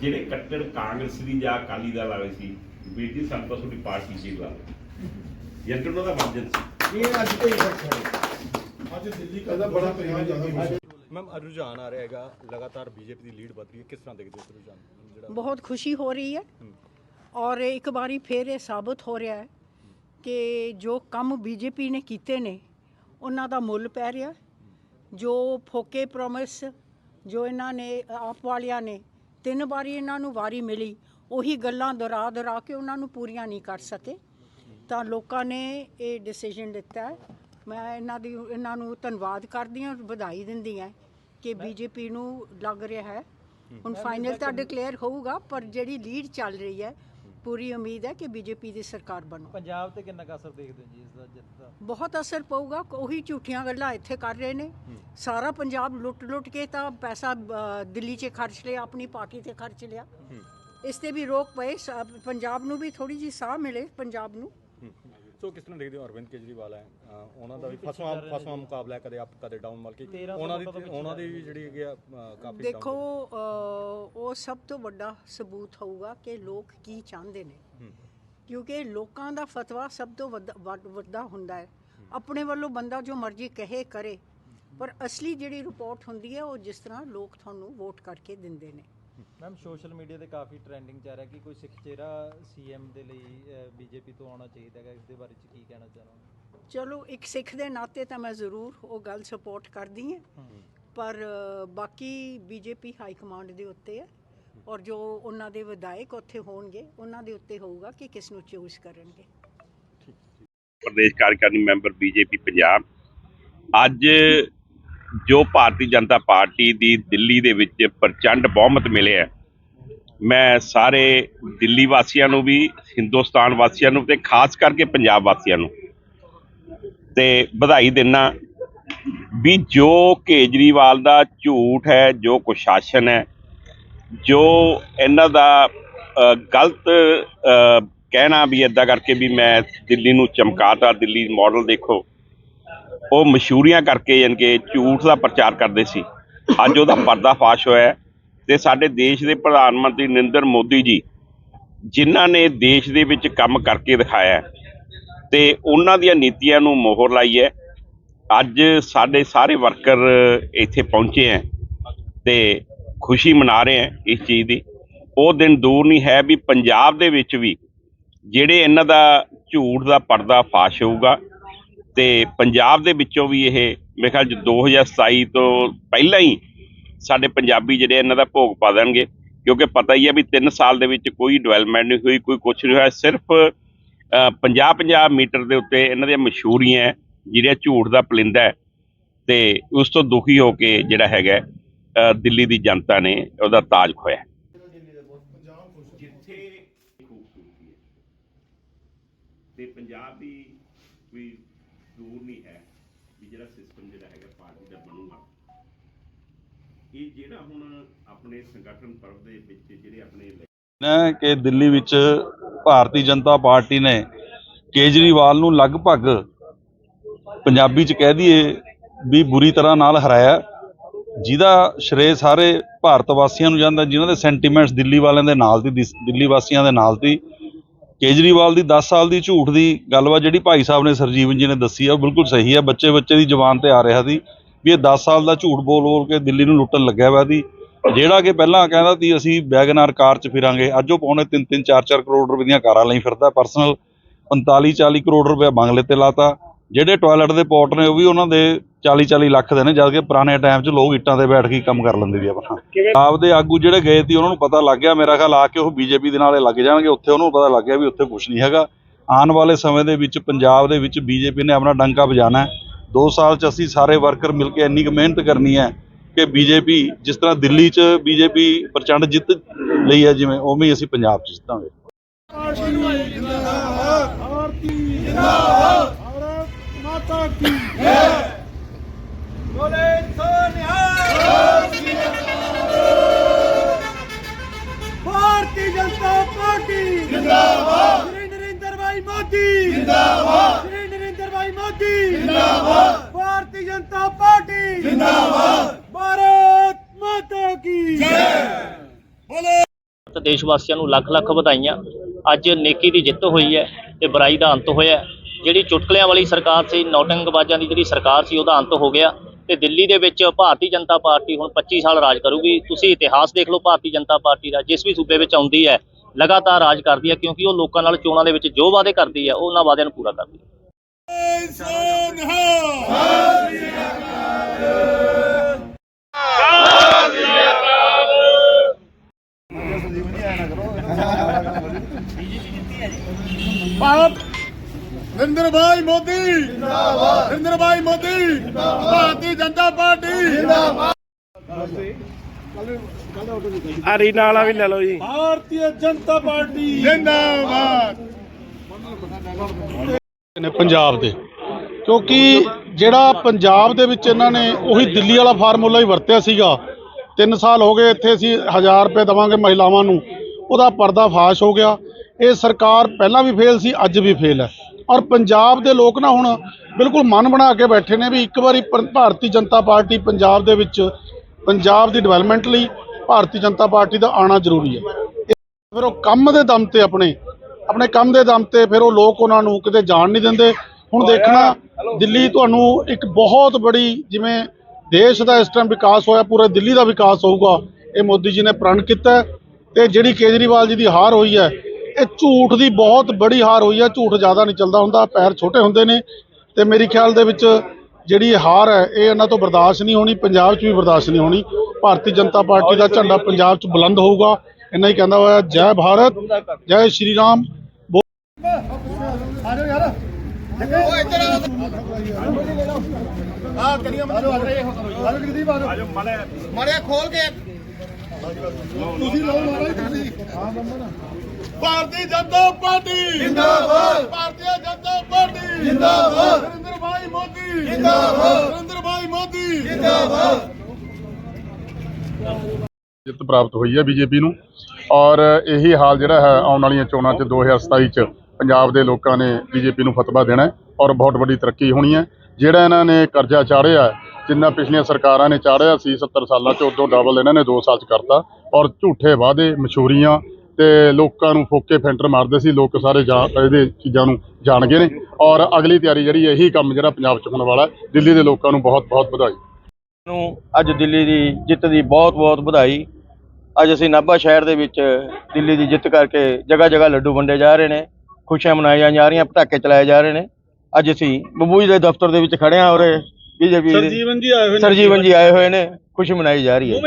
ਜਿਹੜੇ ਕੱਟੜ ਕਾਂਗਰਸ ਦੀ ਜਾਂ ਅਕਾਲੀ ਦਲ ਵਾਲੇ ਸੀ ਬੇਟੀ ਤਾਂ ਤੁਹਾਡੀ ਪਾਰਟੀ ਸੀ ਲਾ ਯੰਤਰ ਉਹਨਾਂ ਦਾ ਵਰਜਨ ਸੀ। ਇਹ ਅੱਜ ਤੋਂ ਅੱਜ ਦਿੱਲੀ ਦਾ ਬੜਾ ਪਿਆਰ ਜਾਂਦਾ ਮੈਮ ਰੁਝਾਨ ਆ ਰਿਹਾ ਹੈਗਾ। ਲਗਾਤਾਰ ਬੀਜੇਪੀ ਦੀ ਲੀਡ ਵਧ ਰਹੀ ਹੈ। ਕਿਸ ਤਰ੍ਹਾਂ ਦੇਖਦੇ ਹੋ ਰੁਝਾਨ ਬਹੁਤ ਖੁਸ਼ੀ ਹੋ ਰਹੀ ਹੈ। ਔਰ ਇੱਕ ਵਾਰੀ ਫਿਰ ਇਹ ਸਾਬਤ ਹੋ ਰਿਹਾ ਹੈ ਕਿ ਜੋ ਕੰਮ ਬੀਜੇਪੀ ਨੇ ਕੀਤੇ ਨੇ ਉਹਨਾਂ ਦਾ ਮੁੱਲ ਪੈ ਰਿਹਾ। ਜੋ ਫੋਕੇ ਪ੍ਰੋਮਿਸ ਜੋ ਇਹਨਾਂ ਨੇ ਆਪ ਵਾਲਿਆਂ ਨੇ ਤਿੰਨ ਵਾਰੀ ਇਹਨਾਂ ਨੂੰ ਵਾਰੀ ਮਿਲੀ ਉਹੀ ਗੱਲਾਂ ਦੁਹਰਾ ਦੁਹਰਾ ਕੇ ਉਹਨਾਂ ਨੂੰ ਪੂਰੀਆਂ ਨਹੀਂ ਕਰ ਸਕੇ। ਤਾਂ ਲੋਕਾਂ ਨੇ ਇਹ ਡਿਸੀਜਨ ਲਿੱਤਾ ਹੈ। ਮੈਂ ਇਹਨਾਂ ਦੀ ਇਹਨਾਂ ਨੂੰ ਧੰਨਵਾਦ ਕਰਦੀ ਹਾਂ ਵਧਾਈ ਦਿੰਦੀ ਹਾਂ ਕਿ ਬੀਜੇਪੀ ਨੂੰ ਲੱਗ ਰਿਹਾ ਹੈ। ਹੁਣ ਫਾਈਨਲ ਤਾਂ ਡਿਕਲੇਅਰ ਹੋਊਗਾ ਪਰ ਜਿਹੜੀ ਲੀਡ ਚੱਲ ਰਹੀ ਹੈ ਪੂਰੀ ਉਮੀਦ ਹੈ ਕਿ ਬੀਜੇਪੀ ਦੀ ਸਰਕਾਰ ਬਣੂ। ਪੰਜਾਬ ਤੇ ਕਿੰਨਾ ਕੁ ਅਸਰ ਦੇਖਦੇ ਹੋ ਜੀ ਇਸ ਦਾ ਜਿੱਤ ਦਾ? ਬਹੁਤ ਅਸਰ ਪਊਗਾ ਉਹੀ ਝੂਠੀਆਂ ਗੱਲਾਂ ਇੱਥੇ ਕਰ ਰਹੇ ਨੇ। ਸਾਰਾ ਪੰਜਾਬ ਲੁੱਟ ਲੁੱਟ ਕੇ ਤਾਂ ਪੈਸਾ ਅ, ਦਿੱਲੀ 'ਚ ਖਰਚ ਲਿਆ ਆਪਣੀ ਪਾਰਟੀ ਤੇ ਖਰਚ ਲਿਆ। ਇਸ ਤੇ ਵੀ ਰੋਕ ਪਏ ਸ- ਪੰਜਾਬ ਨੂੰ ਵੀ ਥੋੜੀ ਜੀ ਸਾਹ ਮਿਲੇ ਪੰਜਾਬ ਨੂੰ। ਸੋ ਕਿਸ ਤਰ੍ਹਾਂ ਦੇਖਦੇ ਹੋ ਅਰਵਿੰਦ ਕੇਜਰੀਵਾਲ ਹੈ? ਅਹ ਉਹਨਾਂ ਦਾ ਵੀ ਫਸਵਾ ਫਸਵਾ ਮੁਕਾਬਲਾ ਹੈ, ਕਦੇ ਅਪ ਕਦੇ ਡਾਊਨ ਮਤਲਬ ਕਿ ਤੇਰਾਂ ਸੌ ਉਹਨਾਂ ਦੀ ਤੋਂ ਉਹਨਾਂ ਦੀ ਵੀ ਜਿਹੜੀ ਹੈਗੀ ਆ ਅਹ ਕਾਫੀ ਦੇਖੋ ਅ, ਉਹ ਸਭ ਤੋਂ ਵੱਡਾ ਸਬੂਤ ਹੋਊਗਾ ਕਿ ਲੋਕ ਕੀ ਚਾਹੁੰਦੇ ਨੇ। ਕਿਉਂਕਿ ਲੋਕਾਂ ਦਾ ਫਤਵਾ ਸਭ ਤੋਂ ਵੱਡਾ- ਵੱਡ- ਵੱਡਾ ਹੁੰਦਾ ਹੈ। ਆਪਣੇ ਵੱਲੋਂ ਬੰਦਾ ਜੋ ਮਰਜ਼ੀ ਕਹੇ ਕਰੇ। ਪਰ ਅਸਲੀ ਜਿਹੜੀ ਰਿਪੋਰਟ ਹੁੰਦੀ ਹੈ ਉਹ ਜਿਸ ਤਰ੍ਹਾਂ ਲੋਕ ਤੁਹਾਨੂੰ ਵੋਟ ਕਰਕੇ ਦਿੰਦੇ ਨੇ। ਮੈਮ ਸੋਸ਼ਲ ਮੀਡੀਆ ਤੇ ਕਾਫੀ ਟ੍ਰੈਂਡਿੰਗ ਚੱਲ ਰਿਹਾ ਕਿ ਕੋਈ ਸਿੱਖ ਚਿਹਰਾ ਸੀਐਮ ਦੇ ਲਈ ਬੀਜੇਪੀ ਤੋਂ ਆਉਣਾ ਚਾਹੀਦਾ ਹੈ ਇਸ ਦੇ ਬਾਰੇ ਚ ਕੀ ਕਹਿਣਾ ਚਾਹੋਗੇ? ਚਲੋ ਇੱਕ ਸਿੱਖ ਦੇ ਨਾਤੇ ਤਾਂ ਮੈਂ ਜ਼ਰੂਰ ਉਹ ਗੱਲ ਸਪੋਰਟ ਕਰਦੀ ਹਾਂ ਪਰ ਬਾਕੀ ਬੀਜੇਪੀ ਹਾਈ ਕਮਾਂਡ ਦੇ ਉੱਤੇ ਹੈ ਔਰ ਜੋ ਉਹਨਾਂ ਦੇ ਵਿਧਾਇਕ ਉੱਥੇ ਹੋਣਗੇ ਉਹਨਾਂ ਦੇ ਉੱਤੇ ਹੋਊਗਾ ਕਿ ਕਿਸ ਨੂੰ ਚੂਜ਼ ਕਰਨਗੇ। ਪ੍ਰਦੇਸ਼ ਕਾਰਜਕਾਰਨੀ ਮੈਂਬਰ ਬੀਜੇਪੀ ਪੰਜਾਬ ਅੱਜ ਜੋ ਭਾਰਤੀ ਜਨਤਾ ਪਾਰਟੀ ਦੀ ਦਿੱਲੀ ਦੇ ਵਿੱਚ ਪ੍ਰਚੰਡ ਬਹੁਮਤ ਮਿਲਿਆ ਮੈਂ ਸਾਰੇ ਦਿੱਲੀ ਵਾਸੀਆਂ ਨੂੰ ਵੀ, ਹਿੰਦੁਸਤਾਨ ਵਾਸੀਆਂ ਨੂੰ ਤੇ ਖਾਸ ਕਰਕੇ ਪੰਜਾਬ ਵਾਸੀਆਂ ਨੂੰ ਤੇ ਵਧਾਈ ਦਿੰਨਾ ਵੀ ਜੋ ਕੇਜਰੀਵਾਲ ਦਾ ਝੂਠ ਹੈ, ਜੋ ਕੁਸ਼ਾਸਨ ਹੈ, ਜੋ ਇਹਨਾਂ ਦਾ ਗਲਤ ਕਹਿਣਾ ਵੀ ਇਦਾਂ ਕਰਕੇ ਵੀ ਮੈਂ ਦਿੱਲੀ ਨੂੰ ਚਮਕਾਤਾ, ਦਿੱਲੀ ਮਾਡਲ ਦੇਖੋ ਉਹ ਮਸ਼ਹੂਰੀਆਂ ਕਰਕੇ ਯਾਨੀ ਕਿ ਝੂਠ ਦਾ ਪ੍ਰਚਾਰ ਕਰਦੇ ਸੀ। ਅੱਜ ਉਹਦਾ ਪਰਦਾਫਾਸ਼ ਹੋਇਆ ਹੈ ਤੇ ਸਾਡੇ ਦੇਸ਼ ਦੇ ਪ੍ਰਧਾਨ ਮੰਤਰੀ ਨਰਿੰਦਰ ਮੋਦੀ ਜੀ, ਜਿਨ੍ਹਾਂ ਨੇ ਦੇਸ਼ ਦੇ ਵਿੱਚ ਕੰਮ ਕਰਕੇ ਦਿਖਾਇਆ ਹੈ ਤੇ ਉਹਨਾਂ ਦੀਆਂ ਨੀਤੀਆਂ ਨੂੰ ਮੋਹਰ ਲਾਈ ਹੈ। ਅੱਜ ਸਾਡੇ ਸਾਰੇ ਵਰਕਰ ਇੱਥੇ ਪਹੁੰਚੇ ਹੈ ਤੇ ਖੁਸ਼ੀ ਮਨਾ ਰਹੇ ਹੈ ਇਸ ਚੀਜ਼ ਦੀ। ਉਹ ਦਿਨ ਦੂਰ ਨਹੀਂ ਹੈ ਵੀ ਪੰਜਾਬ ਦੇ ਵਿੱਚ ਵੀ ਜਿਹੜੇ ਇਹਨਾਂ ਦਾ ਝੂਠ ਦਾ ਪਰਦਾ ਫਾਸ਼ ਹੋਊਗਾ ਤੇ ਪੰਜਾਬ ਦੇ ਵਿੱਚੋਂ ਵੀ ਇਹ ਮੇਰੇ ਖਿਆਲ 'ਚ 2027 ਤੋਂ ਪਹਿਲਾਂ ਹੀ ਸਾਡੇ ਪੰਜਾਬੀ ਜਿਹੜੇ ਇਹਨਾਂ ਦਾ ਭੋਗ ਪਾ ਦੇਣਗੇ। ਕਿਉਂਕਿ ਪਤਾ ਹੀ ਹੈ ਵੀ 3 ਸਾਲ ਦੇ ਵਿੱਚ ਕੋਈ ਡਿਵੈਲਪਮੈਂਟ ਨਹੀਂ ਹੋਈ ਕੋਈ ਕੁਝ ਨਹੀਂ ਹੋਇਆ। ਸਿਰਫ 50-50 ਮੀਟਰ ਦੇ ਉੱਤੇ ਇਹਨਾਂ ਦੀਆਂ ਮਸ਼ਹੂਰੀਆਂ ਹੈ, ਜਿਹੜੀਆਂ ਝੂਠ ਦਾ ਪਲਿੰਦਾ ਹੈ। ਤੇ ਉਸ ਤੋਂ ਦੁਖੀ ਹੋ ਕੇ ਜਿਹੜਾ ਹੈਗਾ ਦਿੱਲੀ ਦੀ ਜਨਤਾ ਨੇ ਉਹਦਾ ਤਾਜ ਖੋਇਆ ਜਿੱਥੇ ਖੂਬਸੂਰਤੀ ਹੈ ਤੇ ਪੰਜਾਬ ਵੀ ਕੋਈ ਨਹੀਂ ਹੈ ਵੀ ਜਿਹੜਾ ਸਿਸਟਮ ਜਿਹੜਾ ਹੈਗਾ ਪਾਰਟੀ ਦਾ ਬਣੂਗਾ। ਇਹ ਜਿਹੜਾ ਹੁਣ ਆਪਣੇ ਸੰਗਠਨ ਪਰਵ ਦੇ ਵਿੱਚ ਜਿਹੜੇ ਆਪਣੇ ਹੈ ਕਿ ਦਿੱਲੀ ਵਿੱਚ ਭਾਰਤੀ ਜਨਤਾ ਪਾਰਟੀ ਨੇ ਕੇਜਰੀਵਾਲ ਨੂੰ ਲਗਭਗ ਪੰਜਾਬੀ ਚ ਕਹਿ ਦਈਏ ਵੀ ਬੁਰੀ ਤਰ੍ਹਾਂ ਨਾਲ ਹਰਾਇਆ। ਜਿਹਦਾ ਸ਼੍ਰੇ ਸਾਰੇ ਭਾਰਤ ਵਾਸੀਆਂ ਨੂੰ ਜਾਂਦਾ ਜਿਨ੍ਹਾਂ ਦੇ ਸੈਂਟੀਮੈਂਟਸ ਦਿੱਲੀ ਵਾਲਿਆਂ ਦੇ ਨਾਲ ਦੀ ਦਿੱਲੀ ਵਾਸੀਆਂ ਦੇ ਨਾਲ ਦੀ ਕੇਜਰੀਵਾਲ ਦੀ 10 ਸਾਲ ਦੀ ਝੂਠ ਦੀ ਗੱਲਬਾਤ ਜਿਹੜੀ ਭਾਈ ਸਾਹਿਬ ਨੇ ਸਰਜੀਵਨ ਜੀ ਨੇ ਦੱਸੀ ਆ, ਉਹ ਬਿਲਕੁਲ ਸਹੀ ਹੈ ਬੱਚੇ ਬੱਚੇ ਦੀ ਜ਼ੁਬਾਨ ਤੇ ਆ ਰਿਹਾ ਸੀ ਵੀ ਇਹ 10 ਸਾਲ ਦਾ ਝੂਠ ਬੋਲ ਬੋਲ ਕੇ ਦਿੱਲੀ ਨੂੰ ਲੁੱਟਣ ਲੱਗਿਆ ਵਾ ਦੀ ਜਿਹੜਾ ਕਿ ਪਹਿਲਾਂ ਕਹਿੰਦਾ ਸੀ, ਅਸੀਂ ਵੈਗਨਾਰ ਕਾਰ 'ਚ ਫਿਰਾਂਗੇ। ਅੱਜ ਉਹ ਪੌਣੇ 3-3 4-4 ਕਰੋੜ ਰੁਪਏ ਦੀਆਂ ਕਾਰਾਂ ਲਈ ਫਿਰਦਾ। ਪਰਸਨਲ 45-40 ਕਰੋੜ ਰੁਪਏ ਬੰਗਲੇ ਤੇ ਲਾਤਾ। ਜਿਹੜੇ ਟਾਇਲਟ ਦੇ ਪੋਟ ਨੇ ਉਹ ਵੀ ਉਹਨਾਂ ਦੇ 40-40 ਲੱਖ ਦੇ ਨੇ ਜਦ ਕਿ ਪੁਰਾਣੇ ਟਾਈਮ 'ਚ ਲੋਕ ਇੱਟਾਂ ਤੇ ਬੈਠ ਕੇ ਕੰਮ ਕਰ ਲੈਂਦੇ ਸੀ ਆਪਣਾ ਆਪਦੇ ਆਗੂ ਜਿਹੜੇ ਗਏ ਸੀ ਉਹਨਾਂ ਨੂੰ ਪਤਾ ਲੱਗ ਗਿਆ ਮੇਰਾ ਖਿਆਲ ਆ ਕੇ ਉਹ ਬੀਜੇਪੀ ਦੇ ਨਾਲੇ ਲੱਗ ਜਾਣਗੇ ਉੱਥੇ ਉਹਨੂੰ ਪਤਾ ਲੱਗ ਗਿਆ ਵੀ ਉੱਥੇ ਕੁਝ ਨਹੀਂ ਹੈਗਾ। ਆਉਣ ਵਾਲੇ ਸਮੇਂ ਦੇ ਵਿੱਚ ਪੰਜਾਬ ਦੇ ਵਿੱਚ ਬੀਜੇਪੀ ਨੇ ਆਪਣਾ ਡੰਕਾ ਵਜਾਣਾ ਹੈ। 2 ਸਾਲ 'ਚ ਅਸੀਂ ਸਾਰੇ ਵਰਕਰ ਮਿਲ ਕੇ ਇੰਨੀ ਕੁ ਮਿਹਨਤ ਕਰਨੀ ਹੈ ਕਿ ਬੀਜੇਪੀ ਜਿਸ ਤਰ੍ਹਾਂ ਦਿੱਲੀ 'ਚ ਬੀਜੇਪੀ ਪ੍ਰਚੰਡ ਜਿੱਤ ਲਈ ਹੈ ਜਿਵੇਂ ਉਵੇਂ ਹੀ ਅਸੀਂ ਪੰਜਾਬ 'ਚ ਜਿੱਤਾਂਗੇ। ਭਾਰਤੀ ਜਿੰਦਾਬਾਦ ਭਾਰਤ ਮਾਤਾ ਕੀ ਬੋਲੇ ਭਾਰਤੀ ਜਨਤਾ ਪਾਰਟੀ ਜਿੰਦਾਬਾਦ ਨਰਿੰਦਰ ਭਾਈ ਮੋਦੀ ਜਿੰਦਾਬਾਦ की जिंदाबाद भारतीय जनता पार्टी जिंदाबाद भारत माता की ਤੇ ਦੇਸ਼ ਵਾਸੀਆਂ ਨੂੰ ਲੱਖ ਲੱਖ ਵਧਾਈਆਂ ਅੱਜ ਨੇਕੀ ਦੀ ਜਿੱਤ ਹੋਈ ਹੈ ਤੇ ਬੁਰਾਈ ਦਾ ਅੰਤ ਹੋਇਆ ਹੈ। ਜਿਹੜੀ ਚੁਟਕਲਿਆਂ ਵਾਲੀ ਸਰਕਾਰ ਸੀ ਨੌਟੰਗਬਾਜ਼ਾਂ ਦੀ ਜਿਹੜੀ ਸਰਕਾਰ ਸੀ, ਉਹਦਾ ਅੰਤ ਹੋ ਗਿਆ ਤੇ ਦਿੱਲੀ ਦੇ ਵਿੱਚ ਭਾਰਤੀ ਜਨਤਾ ਪਾਰਟੀ ਹੁਣ 25 ਸਾਲ ਰਾਜ ਕਰੂਗੀ। ਤੁਸੀਂ ਇਤਿਹਾਸ ਦੇਖ ਲਓ, ਭਾਰਤੀ ਜਨਤਾ ਪਾਰਟੀ ਦਾ ਜਿਸ ਵੀ ਸੂਬੇ ਵਿੱਚ ਆਉਂਦੀ ਹੈ, ਲਗਾਤਾਰ ਰਾਜ ਕਰਦੀ ਹੈ ਕਿਉਂਕਿ ਉਹ ਲੋਕਾਂ ਨਾਲ ਚੋਣਾਂ ਦੇ ਵਿੱਚ ਜੋ ਵਾਅਦੇ ਕਰਦੀ ਹੈ ਉਹਨਾਂ ਵਾਅਦਿਆਂ ਨੂੰ ਪੂਰਾ ਕਰਦੀ ਹੈ। ਨਰਿੰਦਰ ਭਾਈ ਮੋਦੀ। ਜਿੰਦਾਬਾਦ। ਨਰਿੰਦਰ ਭਾਈ ਮੋਦੀ। ਜਿੰਦਾਬਾਦ। ਭਾਰਤੀ ਜਨਤਾ ਪਾਰਟੀ। ਜਿੰਦਾਬਾਦ। ਹਰੀ ਨਾਲਾ ਵੀ ਲੈ ਲਓ ਜੀ। ਭਾਰਤੀ ਜਨਤਾ ਪਾਰਟੀ। ਜਿੰਦਾਬਾਦ। ਨੇ ਪੰਜਾਬ ਦੇ। ਕਿਉਂਕਿ ਜਿਹੜਾ ਪੰਜਾਬ ਦੇ ਵਿੱਚ ਇਹਨਾਂ ਨੇ ਉਹੀ ਦਿੱਲੀ ਵਾਲਾ ਫਾਰਮੂਲਾ ਹੀ ਵਰਤਿਆ ਸੀਗਾ। 3 ਸਾਲ ਹੋ ਗਏ ਇੱਥੇ ਅਸੀਂ 1000 ਰੁਪਏ ਦਵਾਂਗੇ ਮਹਿਲਾਵਾਂ ਨੂੰ। ਉਹਦਾ ਪਰਦਾ ਫਾਸ਼ ਹੋ ਗਿਆ। ਇਹ ਸਰਕਾਰ ਪਹਿਲਾਂ ਵੀ ਫੇਲ ਸੀ ਅੱਜ ਵੀ ਫੇਲ ਹੈ। ਔਰ ਪੰਜਾਬ ਦੇ ਲੋਕ ਨਾ ਹੁਣ ਬਿਲਕੁਲ ਮਨ ਬਣਾ ਕੇ ਬੈਠੇ ਨੇ ਵੀ ਇੱਕ ਵਾਰੀ ਭਾਰਤੀ ਜਨਤਾ ਪਾਰਟੀ ਪੰਜਾਬ ਦੇ ਵਿੱਚ ਪੰਜਾਬ ਦੀ ਡਿਵੈਲਪਮੈਂਟ ਲਈ ਭਾਰਤੀ ਜਨਤਾ ਪਾਰਟੀ ਦਾ ਆਣਾ ਜ਼ਰੂਰੀ ਹੈ। ਫਿਰ ਉਹ ਕੰਮ ਦੇ ਦਮ ਤੇ ਆਪਣੇ ਆਪਣੇ ਕੰਮ ਦੇ ਦਮ ਤੇ ਫਿਰ ਉਹ ਲੋਕ ਉਹਨਾਂ ਨੂੰ ਕਿਤੇ ਜਾਣ ਨਹੀਂ ਦਿੰਦੇ। ਹੁਣ ਦੇਖਣਾ ਦਿੱਲੀ ਤੁਹਾਨੂੰ ਇੱਕ ਬਹੁਤ ਬੜੀ ਜਿਵੇਂ ਦੇਸ਼ ਦਾ ਇਸ ਟਾਈਮ ਵਿਕਾਸ ਹੋਇਆ ਪੂਰੇ ਦਿੱਲੀ ਦਾ ਵਿਕਾਸ ਹੋਊਗਾ ਇਹ ਮੋਦੀ ਜੀ ਨੇ ਪ੍ਰਣ ਕੀਤਾ। ਤੇ ਜਿਹੜੀ ਕੇਜਰੀਵਾਲ ਜੀ ਦੀ ਹਾਰ ਹੋਈ ਹੈ ਇਹ ਝੂਠ ਦੀ ਬਹੁਤ ਬੜੀ ਹਾਰ ਹੋਈ ਹੈ ਝੂਠ ਜ਼ਿਆਦਾ ਨਹੀਂ ਚੱਲਦਾ ਹੁੰਦਾ ਪੈਰ ਛੋਟੇ ਹੁੰਦੇ ਨੇ ਤੇ ਮੇਰੀ ਖਿਆਲ ਦੇ ਵਿੱਚ ਜਿਹੜੀ ਇਹ ਹਾਰ ਹੈ ਇਹ ਇਹਨਾਂ ਤੋਂ ਬਰਦਾਸ਼ਤ ਨਹੀਂ ਹੋਣੀ ਪੰਜਾਬ 'ਚ ਵੀ ਬਰਦਾਸ਼ਤ ਨਹੀਂ ਹੋਣੀ। ਭਾਰਤੀ ਜਨਤਾ ਪਾਰਟੀ ਦਾ ਝੰਡਾ ਪੰਜਾਬ 'ਚ ਬੁਲੰਦ ਹੋਊਗਾ ਇੰਨਾ ਹੀ ਕਹਿੰਦਾ ਹੋਇਆ ਜੈ ਭਾਰਤ ਜੈ ਸ਼੍ਰੀ ਰਾਮ। ਆ ਕਰੀਏ ਮਾਰੋ ਆ ਜਾਓ ਜਗਦੀਪ ਆ ਜਾਓ ਮਾਰਿਆ ਖੋਲ ਕੇ ਤੁਸੀਂ। ਲਓ ਮਾਰਾ ਤੁਸੀਂ ਭਾਰਤੀ ਜਨਤਾ ਪਾਰਟੀ। ਜਿੰਦਾਬਾਦ। ਭਾਰਤੀ ਜਨਤਾ ਪਾਰਟੀ। ਜਿੰਦਾਬਾਦ। ਨਰਿੰਦਰ ਭਾਈ ਮੋਦੀ। ਜਿੰਦਾਬਾਦ। ਨਰਿੰਦਰ ਭਾਈ ਮੋਦੀ। ਜਿੰਦਾਬਾਦ। ਜਿੱਤ ਪ੍ਰਾਪਤ ਹੋਈ ਹੈ ਬੀਜੇਪੀ ਨੂੰ। ਔਰ ਇਹੀ ਹਾਲ ਜਿਹੜਾ ਹੈ ਆਉਣ ਵਾਲੀਆਂ ਚੋਣਾਂ 'ਚ 2027 'ਚ ਪੰਜਾਬ ਦੇ ਲੋਕਾਂ ਨੇ ਬੀਜੇਪੀ ਨੂੰ ਫਤਵਾ ਦੇਣਾ ਔਰ ਬਹੁਤ ਵੱਡੀ ਤਰੱਕੀ ਹੋਣੀ ਹੈ। ਜਿਹੜਾ ਇਹਨਾਂ ਨੇ ਕਰਜ਼ਾ ਚਾੜਿਆ ਜਿੰਨਾ ਪਿਛਲੀਆਂ ਸਰਕਾਰਾਂ ਨੇ ਚਾੜਿਆ ਸੀ 70 ਸਾਲਾਂ 'ਚ ਉਦੋਂ ਡਬਲ ਇਹਨਾਂ ਨੇ 2 ਸਾਲ 'ਚ ਕਰਤਾ। ਔਰ ਝੂਠੇ ਵਾਅਦੇ ਮਸ਼ਹੂਰੀਆਂ ਤੇ ਲੋਕਾਂ ਨੂੰ ਫੋਕੇ ਫੈਂਟਰ ਮਾਰਦੇ ਸੀ ਲੋਕ ਸਾਰੇ ਜਾ ਇਹਦੇ ਚੀਜ਼ਾਂ ਨੂੰ ਜਾਣ ਗਏ ਨੇ। ਔਰ ਅਗਲੀ ਤਿਆਰੀ ਜਿਹੜੀ ਇਹੀ ਕੰਮ ਜਿਹੜਾ ਪੰਜਾਬ 'ਚ ਹੋਣ ਵਾਲਾ। ਦਿੱਲੀ ਦੇ ਲੋਕਾਂ ਨੂੰ ਬਹੁਤ ਬਹੁਤ ਵਧਾਈ। ਨੂੰ ਅੱਜ ਦਿੱਲੀ ਦੀ ਜਿੱਤ ਦੀ ਬਹੁਤ ਬਹੁਤ ਵਧਾਈ। ਅੱਜ ਅਸੀਂ ਨਾਭਾ ਸ਼ਹਿਰ ਦੇ ਵਿੱਚ ਦਿੱਲੀ ਦੀ ਜਿੱਤ ਕਰਕੇ ਜਗ੍ਹਾ ਜਗ੍ਹਾ ਲੱਡੂ ਵੰਡੇ ਜਾ ਰਹੇ ਨੇ। ਖੁਸ਼ੀਆਂ ਮਨਾਈਆਂ ਜਾ ਰਹੀਆਂ ਪਟਾਕੇ ਚਲਾਏ ਜਾ ਰਹੇ ਨੇ। ਅੱਜ ਅਸੀਂ ਬੱਬੂ ਜੀ ਦੇ ਦਫ਼ਤਰ ਦੇ ਵਿੱਚ ਖੜੇ ਹਾਂ ਔਰ ਬੀਜੇਪੀ ਸਰਜੀਵਨ ਜੀ ਆਏ ਹੋਏ ਨੇ। ਸਰਜੀਵਨ ਜੀ ਆਏ ਹੋਏ ਨੇ। ਖੁਸ਼ੀ ਮਨਾਈ ਜਾ ਰਹੀ ਹੈ।